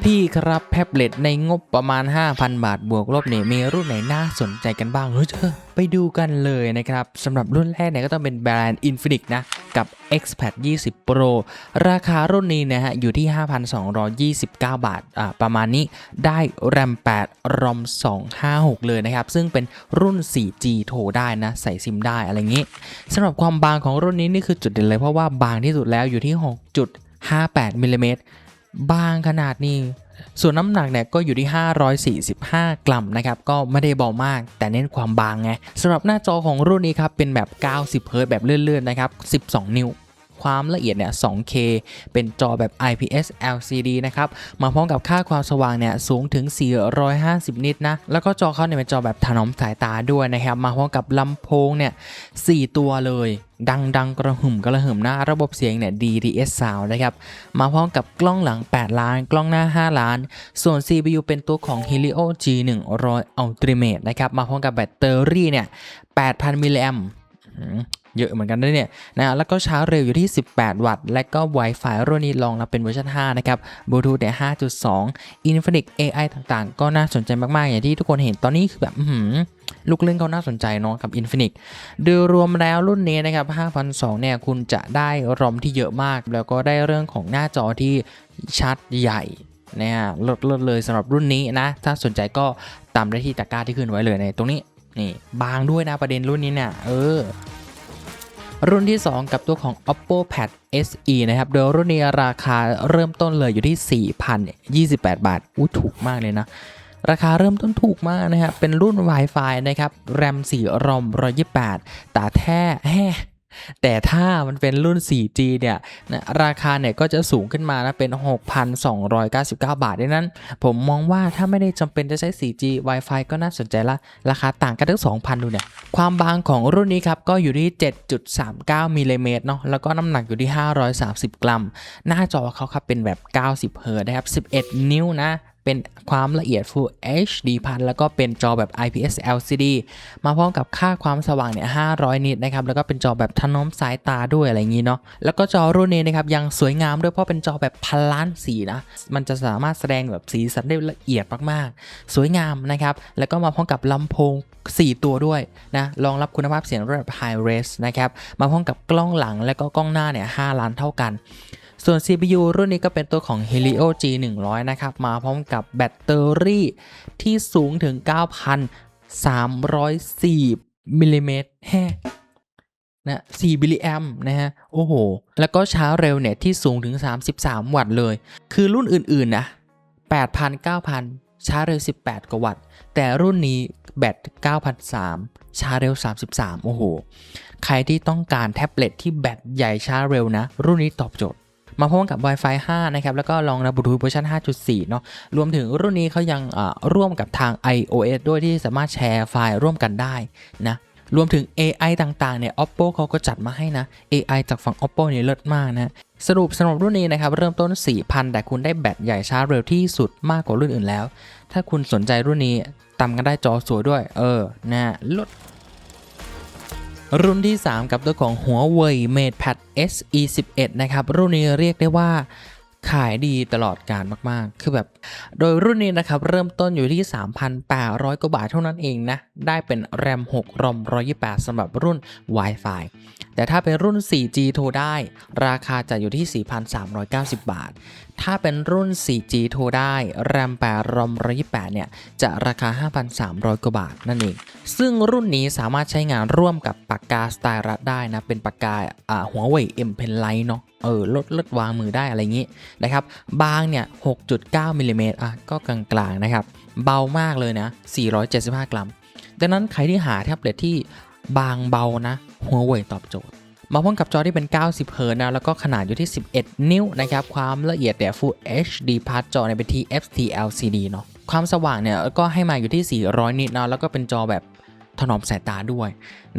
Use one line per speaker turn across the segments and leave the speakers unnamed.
พี่ครับแท็บเล็ตในงบประมาณ 5,000 บาทบวกลบเนี่ยมีรุ่นไหนน่าสนใจกันบ้างเฮ้ยเธอไปดูกันเลยนะครับสำหรับรุ่นแรกเนี่ยก็ต้องเป็นแบรนด์ Infinix นะ กับ Xpad 20 Pro ราคารุ่นนี้นะฮะ อยู่ที่ 5,229 บาทอ่าประมาณนี้ได้ RAM 8 ROM 256 เลยนะครับ ซึ่งเป็นรุ่น 4G โทรได้นะ ใส่ซิมได้อะไรอย่างนี้สำหรับความบางของรุ่นนี้นี่คือจุดเด่นเลยเพราะว่าบางที่สุดแล้วอยู่ที่ 6.58มิลลิเมตร บางขนาดนี้ ส่วนน้ำหนักเนี่ยก็อยู่ที่ 545 กรัมนะครับ ก็ไม่ได้เบามาก แต่เน้นความบางไงสำหรับหน้าจอของรุ่นนี้ครับ เป็นแบบ 90 เฮิรตซ์แบบเลื่อนๆ นะครับ 12 นิ้ว ความละเอียดเนี่ย 2K เป็นจอแบบ IPS LCD นะครับ มาพร้อมกับค่าความสว่างเนี่ยสูงถึง 450 นิตนะ แล้วก็จอเขาเนี่ยเป็นจอแบบถนอมสายตาด้วยนะครับ มาพร้อมกับลำโพงเนี่ย4ตัวเลยดังดังกระหึ่มกระหึ่มหน้าระบบเสียงเนี่ย DTS Sound นะครับ มาพร้อมกับกล้องหลัง 8 ล้าน กล้องหน้า 5 ล้าน ส่วน CPU เป็นตัวของ Helio G100 Ultimate นะครับ มาพร้อมกับแบตเตอรี่เนี่ย 8,000 มิลลิแอม เยอะเหมือนกันด้วยเนี่ยนะแล้วก็ชาร์จเร็วอยู่ที่ 18 วัตต์ และก็ Wi-Fi รุ่นนี้รองรับเป็นเวอร์ชัน5นะครับ Bluetooth เนี่ย5.2 Infinix AI ต่างๆ ก็น่าสนใจมากๆ อย่างที่ทุกคนเห็นตอนนี้คือแบบหือลูกเล่นเขาน่าสนใจเนาะกับ Infinix โดยรวมแล้วรุ่นนี้นะครับ5,002เนี่ยคุณจะได้รอมที่เยอะมาก แล้วก็ได้เรื่องของหน้าจอที่ชัดใหญ่นะฮะลดลดเลยสำหรับรุ่นนี้นะ ถ้าสนใจก็ตามได้ที่ตะกร้าที่ขึ้นไว้เลยในตรงนี้นี่บางด้วยนะประเด็นรุ่นนี้เนี่ยเออ รุ่นที่ 2 กับตัวของ Oppo Pad SE นะครับ โดยรุ่นนี้ราคาเริ่มต้นเลยอยู่ที่ 4,028 บาท อู้ถูกมากเลยนะ ราคาเริ่มต้นถูกมากนะครับ เป็นรุ่น Wi-Fi นะครับ แรม4รอม128 แต่แท้แฮ แต่ถ้ามันเป็นรุ่น 4G เนี่ยนะราคาเนี่ยก็จะสูงขึ้นมานะเป็น 6,299 บาทดังนั้น ผมมองว่าถ้าไม่ได้จำเป็นจะใช้ 4G Wi-Fi ก็น่าสนใจละ ราคาต่างกันถึง 2,000 ดูเนี่ย ความบางของรุ่นนี้ครับ ก็อยู่ที่ 7.39มิลลิเมตรเนาะแล้วก็น้ำหนักอยู่ที่ 530 กรัม หน้าจอเขาครับเป็นแบบ 90 เฮิรตซ์นะครับ 11 นิ้วนะ เป็นความละเอียด Full HD พันแล้วก็เป็นจอแบบ IPS LCD มาพร้อมกับค่าความสว่างเนี่ย 500 นิตนะครับ แล้วก็เป็นจอแบบถนอมสายตาด้วยอะไรอย่างนี้เนาะ แล้วก็จอรุ่นนี้นะครับยังสวยงามด้วยเพราะเป็นจอแบบพันล้านสีนะ มันจะสามารถแสดงแบบสีสันได้ละเอียดมากๆ สวยงามนะครับ แล้วก็มาพร้อมกับลำโพง 4 ตัวด้วยนะ รองรับคุณภาพเสียงระดับ High Res นะครับ มาพร้อมกับกล้องหลังและก็กล้องหน้าเนี่ย 5 ล้านเท่ากัน ส่วน CPU รุ่นนี้ก็เป็นตัวของ Helio G100 นะครับ มาพร้อมกับแบตเตอรี่ที่สูงถึง 9,304มิลลิเมตรแฮนะ4บิลลิแอมนะฮะ โอ้โห แล้วก็ช้าร์จเร็วเนี่ย ที่สูงถึง 33 วัตต์เลย คือรุ่นอื่น ๆ นะ 8,000 9,000 ชาร์จเร็ว 18 กว่าวัตต์ แต่รุ่นนี้แบต9,003ชาร์จเร็ว 33 โอ้โห ใครที่ต้องการแท็บเล็ตที่แบตใหญ่ชาร์จเร็วนะ รุ่นนี้ตอบโจทย์ มาพร้อมกับ Wi-Fi 5 นะครับ แล้วก็รองรับบลูทูธเวอร์ชัน5.4 เนาะรวมถึงรุ่นนี้เขายังร่วมกับทาง iOS ด้วยที่สามารถแชร์ไฟล์ร่วมกันได้นะรวมถึง AI ต่างๆ เนี่ย Oppo เขาก็จัดมาให้นะ AI จากฝั่ง Oppo เนี่ยเลิศมากนะ สรุปสำหรับรุ่นนี้นะครับ เริ่มต้น 4,000 แต่คุณได้แบตใหญ่ชาร์จเร็วที่สุดมากกว่ารุ่นอื่นแล้ว ถ้าคุณสนใจรุ่นนี้ตามกันได้จอสวยด้วย เออนะลด รุ่นที่ 3 กับตัวของ Huawei MatePad SE 11นะครับ รุ่นนี้เรียกได้ว่าขายดีตลอดการมากๆ คือแบบ โดยรุ่นนี้นะครับ เริ่มต้นอยู่ที่ 3,800 กว่าบาทเท่านั้นเองนะ ได้เป็น RAM 6 ROM 128สำหรับรุ่น Wi-Fi แต่ถ้าเป็นรุ่น 4G โทรได้ ราคาจะอยู่ที่ 4,390 บาท ถ้าเป็นรุ่น 4G โทรได้ RAM 8 ROM 128 เนี่ย จะราคา 5,300 กว่าบาทนั่นเอง ซึ่งรุ่นนี้สามารถใช้งานร่วมกับปากกาสไตรัสได้นะ เป็นปากกาอ่า Huawei M Pen Lite เนาะเออลดลดวางมือได้อะไรอย่างงี้นะครับ บางเนี่ย 6.9มิลลิเมตรอะก็กลางๆนะครับ เบามากเลยนะ 475 กรัม ดังนั้นใครที่หาแท็บเล็ตที่ บางเบานะ Huawei ตอบโจทย์ มาพร้อมกับจอที่เป็น 90 เฮิรตซ์นะ แล้วก็ขนาดอยู่ที่ 11 นิ้วนะครับ ความละเอียดเนี่ย Full HD พาร์ทจอเนี่ยเป็น TFT LCD เนาะ ความสว่างเนี่ยก็ให้มาอยู่ที่ 400 นิตนะแล้วก็เป็นจอแบบถนอมสายตาด้วย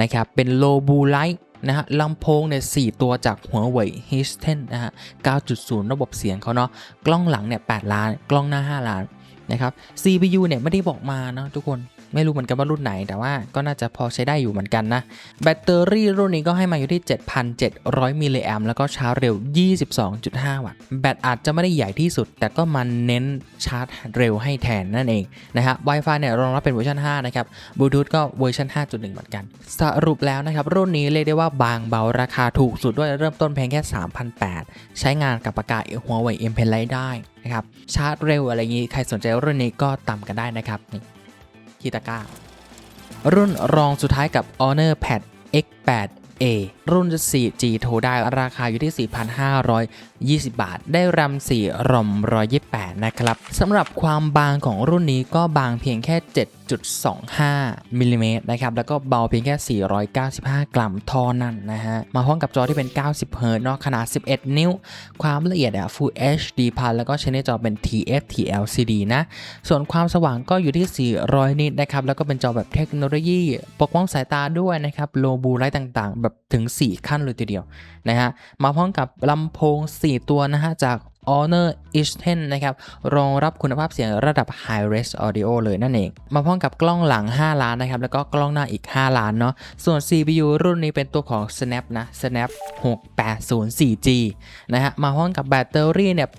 นะครับ เป็น Low Blue Light นะฮะลำโพงเนี่ย4ตัวจาก Huawei H10 นะฮะ 9.0 ระบบเสียงเขาเนาะ กล้องหลังเนี่ย 8 ล้าน กล้องหน้า 5 ล้านนะครับ CPU เนี่ยไม่ได้บอกมานะทุกคน ไม่รู้เหมือนกันว่ารุ่นไหน แต่ว่าก็น่าจะพอใช้ได้อยู่เหมือนกันนะ แบตเตอรี่รุ่นนี้ก็ให้มาอยู่ที่ 7,700 มิลลิแอมแล้วก็ชาร์จเร็ว 22.5 วัตต์ แบตอาจจะไม่ได้ใหญ่ที่สุด แต่ก็มันเน้นชาร์จเร็วให้แทนนั่นเองนะฮะ Wi-Fi เนี่ยรองรับเป็นเวอร์ชัน5 นะครับบลูทูธก็เวอร์ชัน5.1 เหมือนกัน สรุปแล้วนะครับ รุ่นนี้เรียกได้ว่าบางเบาราคาถูกสุดด้วยเริ่มต้นเพียงแค่ 3,800 ใช้งานกับปากกา Huawei M Pen Lite ได้นะครับชาร์จเร็วอะไรอย่างนี้ ใครสนใจรุ่นนี้ก็ตามกันได้นะครับ ฮิตาการุ่นรองสุดท้ายกับ Honor Pad X8 A รุ่น 4G โทรได้ราคาอยู่ที่ 4,520 บาท ได้แรม4รอม128 นะครับสำหรับความบางของรุ่นนี้ก็บางเพียงแค่ 7.25มิลลิเมตรนะครับ แล้วก็เบาเพียงแค่ 495 กรัมท่านั้นนะฮะ มาพร้อมกับจอที่เป็น 90 เฮิร์ตเนาะขนาด 11 นิ้ว ความละเอียดอะ Full HD พันแล้วก็ใช้ในจอเป็น TFT LCD นะ ส่วนความสว่างก็อยู่ที่ 400 นิตนะครับ แล้วก็เป็นจอแบบเทคโนโลยี ปกป้องสายตาด้วยนะครับ โลบูไลท์ต่างๆแบบถึง 4 ขั้นเลยทีเดียวนะฮะมาพร้อมกับลำโพง 4 ตัวนะฮะจาก Honor H10 นะครับรองรับคุณภาพเสียงระดับ High Res Audio เลยนั่นเอง มาพร้อมกับกล้องหลัง 5 ล้านนะครับ แล้วก็กล้องหน้าอีก 5 ล้านเนาะส่วน CPU รุ่นนี้เป็นตัวของ Snap นะ Snap 680 4G นะฮะมาพร้อมกับแบตเตอรี่เนี่ย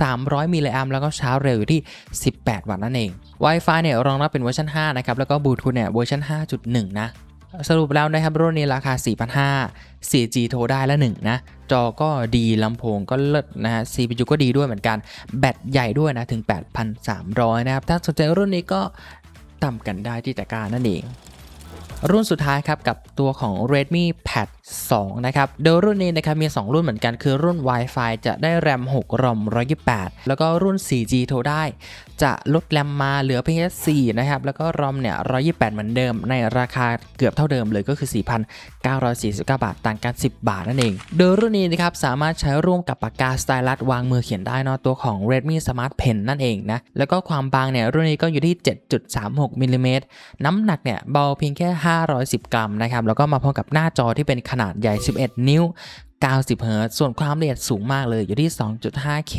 8,300 มิลลิแอมแล้วก็ชาร์จเร็วอยู่ที่ 18 วัตต์นั่นเอง Wi-Fi เนี่ยรองรับเป็นเวอร์ชัน5นะครับแล้วก็บลูทูธเนี่ยเวอร์ชัน5.1 นะ สรุปแล้วนะครับรุ่นนี้ราคา 4,500 4G โทรได้ละ1นะ จอก็ดีลำโพงก็เลิศนะฮะ CPU ก็ดีด้วยเหมือนกัน แบตใหญ่ด้วยนะ ถึง 8,300 นะครับ ถ้าสนใจรุ่นนี้ก็ต่ำกันได้ที่ตะกร้านั่นเอง รุ่นสุดท้ายครับกับตัวของ Redmi Pad 2นะครับโดยรุ่นนี้นะครับมี 2 รุ่นเหมือนกันคือรุ่น Wi-Fi จะได้แรม6รอม128 แล้วก็รุ่น 4G โทรได้ จะลดแรมมาเหลือเพียงแค่4นะครับแล้วก็รอมเนี่ย128 เหมือนเดิม ในราคาเกือบเท่าเดิมเลยก็คือ 4,949 บาท ต่างกัน 10 บาทนั่นเอง โดยรุ่นนี้นะครับสามารถใช้ร่วมกับปากกาสไตลัสวางมือเขียนได้นอตัวของ Redmi Smart Pen นั่นเองนะแล้วก็ความบางเนี่ยรุ่นนี้ก็อยู่ที่ 7.36มิลลิเมตรน้ำหนักเนี่ยเบาเพียงแค่ 510 กรัมนะครับแล้วก็มาพร้อมกับหน้าจอที่เป็นขนาดใหญ่ 11 นิ้ว 90เฮิรตซ์ส่วนความละเอียดสูงมากเลยอยู่ที่ 2.5K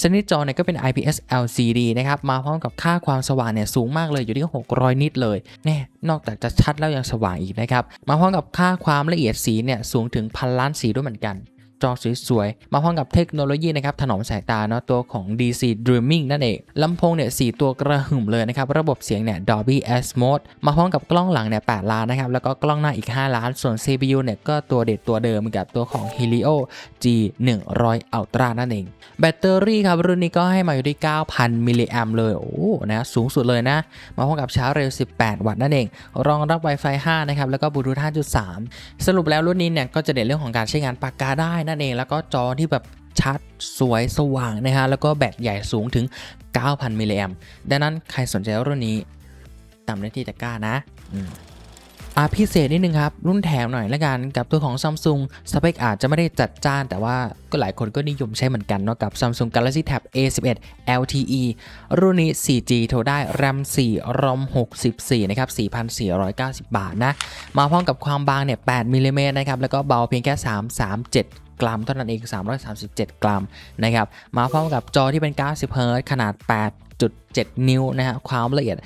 ชนิดจอเนี่ยก็เป็น IPS LCD นะครับ มาพร้อมกับค่าความสว่างเนี่ยสูงมากเลยอยู่ที่ 600 นิตเลยแน่นอกจากจะชัดแล้วยังสว่างอีกนะครับ มาพร้อมกับค่าความละเอียดสีเนี่ยสูงถึงพันล้านสีด้วยเหมือนกัน จอสวยๆ มาพร้อมกับเทคโนโลยีนะครับถนอมสายตาเนาะตัวของ DC Dreaming นั่นเองลำโพงเนี่ยสตัวกระหึ่มเลยนะครับ ระบบเสียงเนี่ย Dolby Atmos มาพร้อมกับกล้องหลังเนี่ย8ล้านนะครับ แล้วก็กล้องหน้าอีก 5 ล้าน ส่วน CPU เนี่ยก็ตัวเด็ดตัวเดิมกับตัวของ Helio G 100 Ultra นั่นเอง แบตเตอรี่ครับ รุ่นนี้ก็ให้มาอยู่ที่ 9,000 มิลลิแอมเลย โอ้นะสูงสุดเลยนะ มาพร้อมกับชาร์จเร็ว 18 วัตต์นั่นเอง รองรับ Wi-Fi 5 นะครับ แล้วก็บลูทูธ5.3 สรุปแล้วรุ่นนี้เนี่ยก็จะเด่นเรื่องของการใช้งานปากกาได้นั่นเอง แล้วก็จอที่แบบชัดสวยสว่างนะฮะ แล้วก็แบตใหญ่สูงถึง 9,000 มิลลิแอมดังนั้นใครสนใจรุ่นนี้ตามได้ที่ตะกร้านะอืมอะพิเศษนิดนึงครับ รุ่นแถมหน่อยละกันกับตัวของ Samsung สเปคอาจจะไม่ได้จัดจ้าน แต่ว่าก็หลายคนก็นิยมใช้เหมือนกันเนาะกับ Samsung Galaxy Tab A11 LTE รุ่นนี้ 4G โทรได้ RAM 4 ROM 64 นะครับ 4,490 บาทนะ มาพร้อมกับความบางเนี่ย 8มิลลิเมตรนะครับ แล้วก็เบาเพียงแค่ 337 กรัมเท่านั้นเอง 337 กรัมนะครับ มาพร้อมกับจอที่เป็น 90 เฮิร์ตขนาด 7 นิ้วนะฮะความละเอียด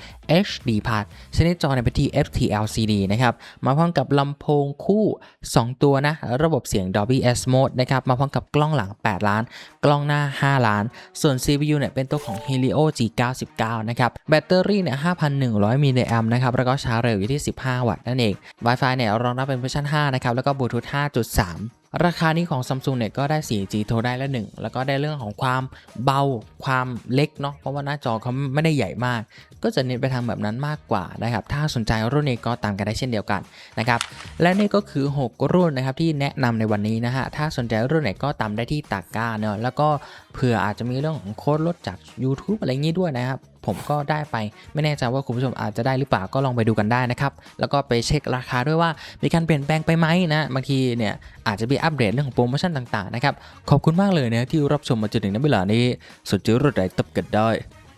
HD Part ชนิดจอในเป็นที่ FT LCD นะครับมาพร้อมกับลำโพงคู่ 2 ตัวนะ ระบบเสียง Dolby Atmos นะครับมาพร้อมกับกล้องหลัง 8 ล้าน กล้องหน้า 5 ล้าน ส่วน CPU เนี่ยเป็นตัวของ Helio G99 นะครับแบตเตอรี่เนี่ย5,100มิลลิแอมนะครับแล้วก็ชาร์จเร็วอยู่ที่ 15 วัตต์นั่นเอง Wi-Fi เนี่ยรองรับเป็นเวอร์ชัน5นะครับแล้วก็บลูทูธ5.3ราคานี้ของ Samsung เนี่ยก็ได้ 4G โทรได้ละหนึ่ง แล้วก็ได้เรื่องของความเบาความเล็กเนาะเพราะว่าหน้าจอเขาไม่ได้ใหญ่มาก ก็จะเน้นไปทางแบบนั้นมากกว่านะครับ ถ้าสนใจรุ่นนี้ก็ตามกันได้เช่นเดียวกันนะครับ และนี่ก็คือ 6 รุ่นนะครับที่แนะนำในวันนี้นะฮะ ถ้าสนใจรุ่นไหนก็ตามได้ที่ตากก้าเนาะ แล้วก็เผื่ออาจจะมีเรื่องของโค้ดลดจาก YouTube อะไรอย่างนี้ด้วยนะครับ ผมก็ได้ไป ไม่แน่ใจว่าคุณผู้ชมอาจจะได้หรือเปล่า ก็ลองไปดูกันได้นะครับ แล้วก็ไปเช็คราคาด้วยว่ามีการเปลี่ยนแปลงไปไหมนะ บางทีเนี่ยอาจจะมีอัปเดตเรื่องของโปรโมชั่นต่างๆนะครับ ขอบคุณมากเลยนะที่รับชมมาจนถึงณเวลานี้สนใจรุ่นไหนตับกันได้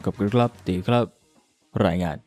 ขอบคุณครับตีครับ รายงาน